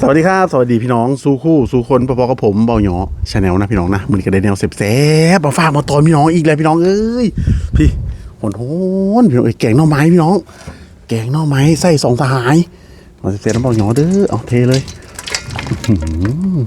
สวัสดีครับ สวัสดีพี่น้องสู้คู่สู้คนพอๆกับผมเบาหยอชาแนลนะพี่น้องนะมันก็ได้แนวเซฟๆมาฝากมาตอนพี่น้องอีกแล้วพี่น้องเอ้ยพี่โหนโหนพี่น้องเอ้ยแกงน่อไม้พี่น้อง แกงน่อไม้ใส่สองสหายมาเซฟๆน้ำเบาหยอเด้อเอาเทเลยอื้อหือ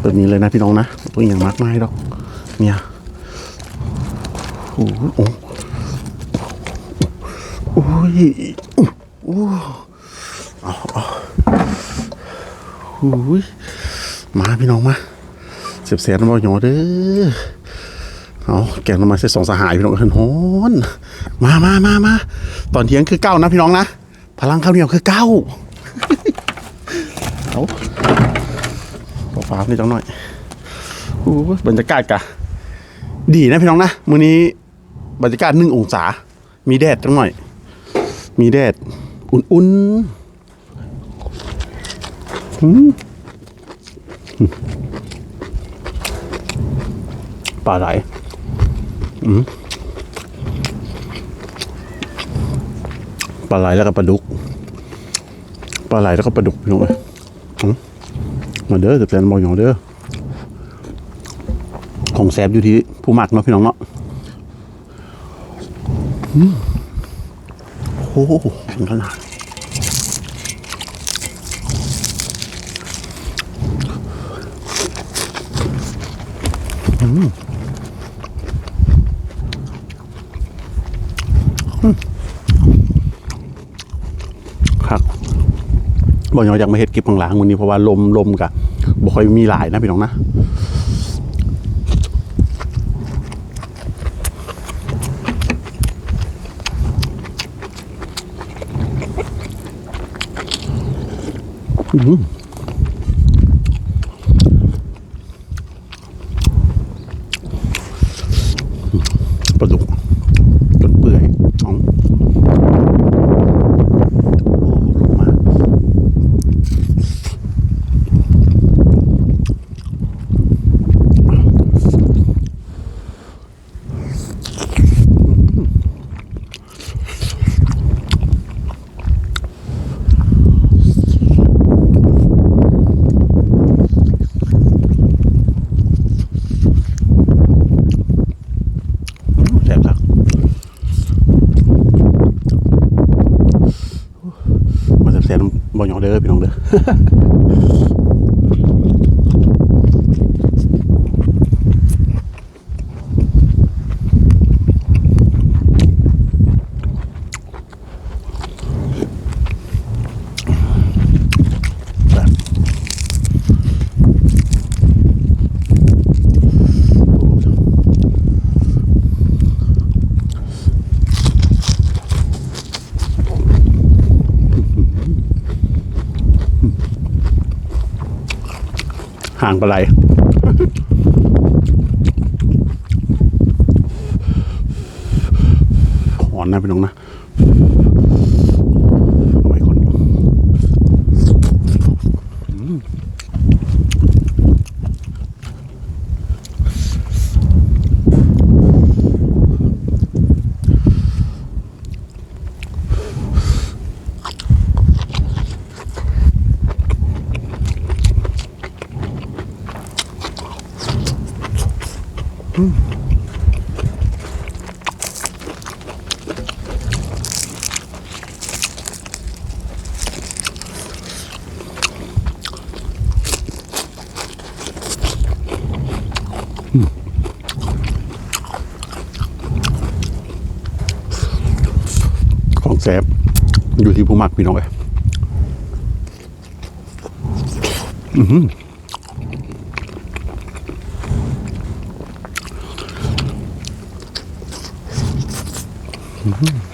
แบบนี้เลยนะพี่น้องนะตัวอย่างมากมายดอกเนี่ยโอ้โหโอ้โอ้ยโอ้ หูยมาพี่น้องมาเสียบเสียนมาหยอเด้อเอาแกงน้ำมันเส้นสองสหายพี่น้องเห็นโหนมามามามาตอนเที่ยงคือเก้านะพี่น้องนะพลังข้าวเหนียวคือเก้าเอาขอฟ้าหน่อยจังหน่อยหูยบรรยากาศกะ ดีนะพี่น้องนะมื้อนี้บรรยากาศหนึ่งองศา มีแดดจังหน่อย มีแดด อุ่นๆ ปลาไหลปลาไหลแล้วก็ปลาดุก ปลาไหลแล้วก็ปลาดุกพี่น้องเออมาเด้อเดี๋ยวแฟนบอกอย่างเด้อ ของแซบอยู่ที่ผู้หมักเนาะพี่น้องเนาะโอ้โหขนาด ครับบอกอยากมาเฮ็ดคลิปข้างหลังวันนี้เพราะว่าลมลมกะบ่ค่อยมีหลายนะพี่น้องนะอื้อหือปลาดุกจนเปื่อยอ๋องโอ้ลงมา แซ่บครับมาแซ่ บๆบ่หยองเด้อพี่น้องเด้อางปลาไหลหอนนะพี่น้องนะ เอาไว้ก่อน ของแซฟอยู่ที่ผู้หมักพี่น้องเอ้ยอือหือ Mm-hmm.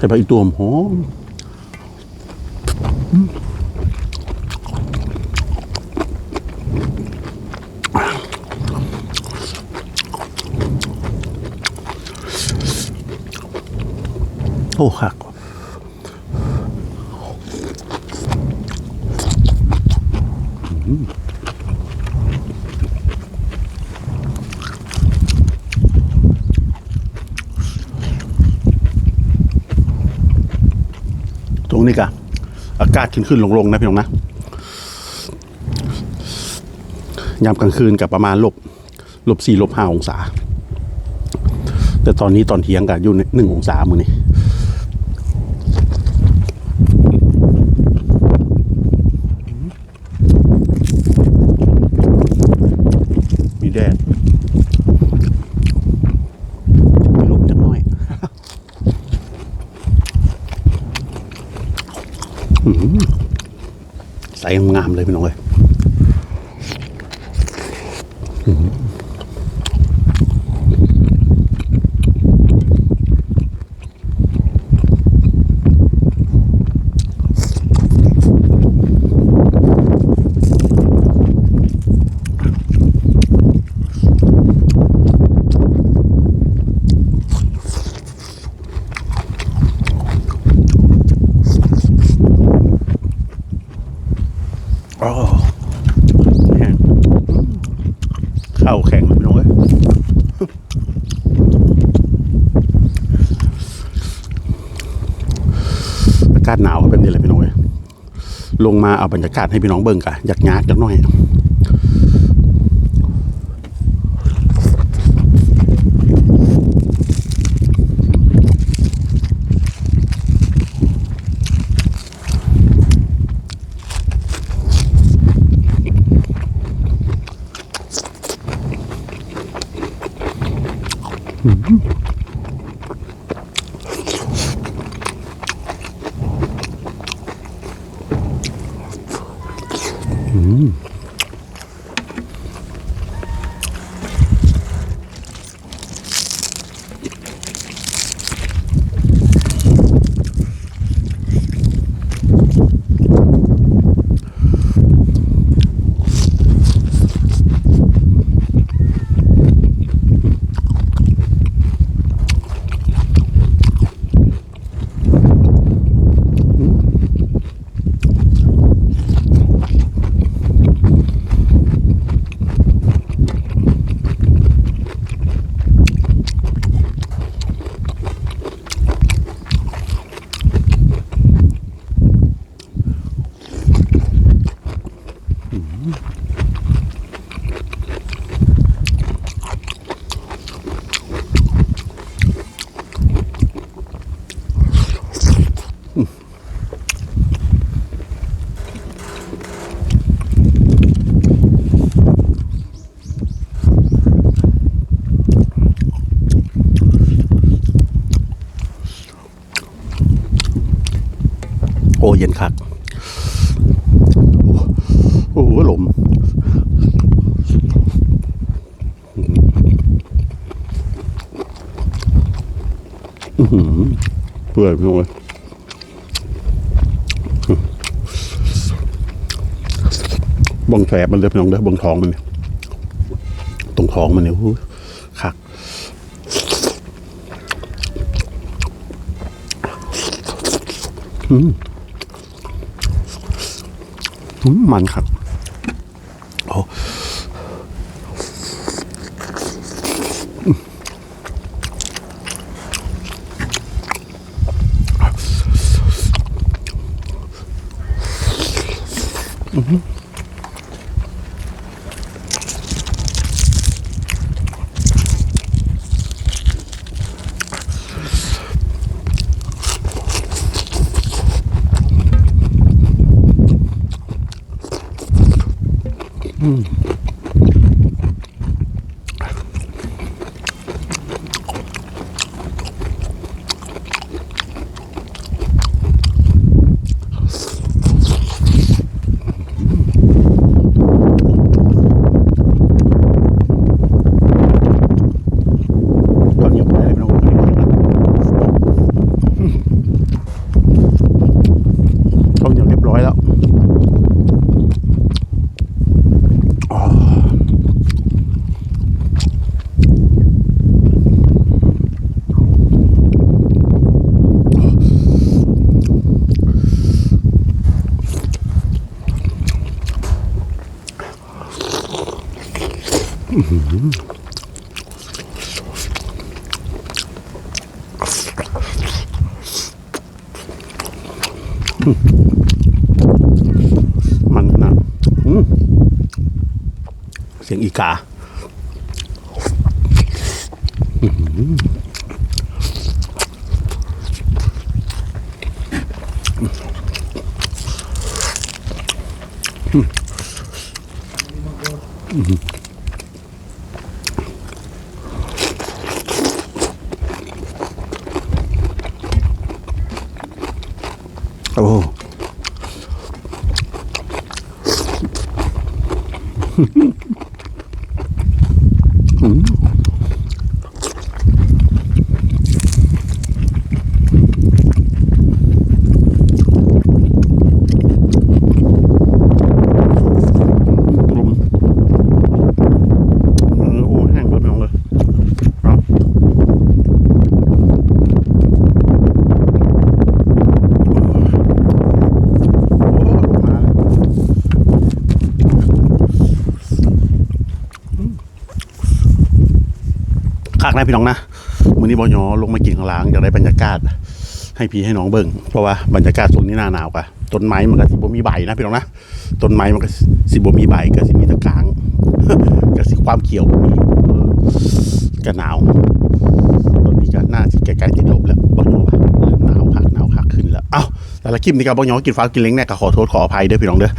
แต่ไปอีตัวหอมโอ้หัก งนี่กะอากาศขึ้นขึ้นลงลงๆนะพี่น้องนะยามกลางคืนกับประมาณลบลบสี่ลบห้าองศา แต่ตอนนี้ตอนเที่ยงกับอยู่หนึ่งองศามือนี่มีแดดมีลมจักหน่อย อื้อหือใส งามเลยพี่น้องเลย โอ้แห้งข้าวแข็งเลยพี่น้องเอ้ยอากาศหนาวก็เป็นนี่แหละพี่น้องเอ้ยลงมาเอาบรรยากาศให้พี่น้องเบิ่งกันอยากงาดจักหน่อย 嗯。 โอเย็นคัก อ้โหลมอื้อหือเปื่อยพี่น้องเลยบงแสบมันเลยพี่น้องเด้อบงท้องมันเนี่ยตรงท้องมันเนี่ยโอ้โหคักอืมมันครับ โอ้ตอนนี้ผมได้พี่น้องข้าวเหนียวเรียบร้อยแล้วอ๋อ มันนาดอืมเสียงอีกาโอ้ลมเออโอ้แห้งเลยไม่เอาเลยเอาโอ้ลงมาแล้วอืมขาก นะพี่น้องนะมือนี้บอยอลงมากินข้างล่างอยากได้บรรยากาศ ให้พี่ให้น้องเบิ่งเพราะว่าบรรยากาศช่วงนี้หน้าหนาวกะต้นไม้มันก็สิบ่มีใบนะพี่น้องนะต้นไม้มันก็สิบ่มีใบก็สิมีตะกางก็สิความเขียวมีก็หนาวตอนนี้ก็น่าสิใกล้ๆติดลบแล้วบ่รู้ว่าหนาวคักหนาวคักขึ้นแล้วเอ้าแต่ละคลิปนี้ก็บ่ยอกินฟ้ากินเล้งแน่ก็ขอโทษขออภัยด้อพี่น้องเด้อ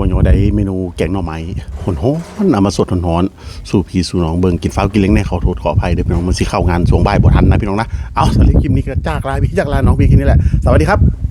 มอยอได้เมนูแกงหน่อไม้หอนๆเอามาสดหอนๆสู่พี่สู่น้องเบิงกินฟ้ากินเล้งแน่เขาโทษขออภัยเด้อพี่น้องมันสิเข้างานช่วงบ่ายบ่ทันนะพี่น้องนะเอาสำหรับคลิปนี้ก็จากลาพี่จากลาน้องพี่แค่นี้แหละสวัสดีครับ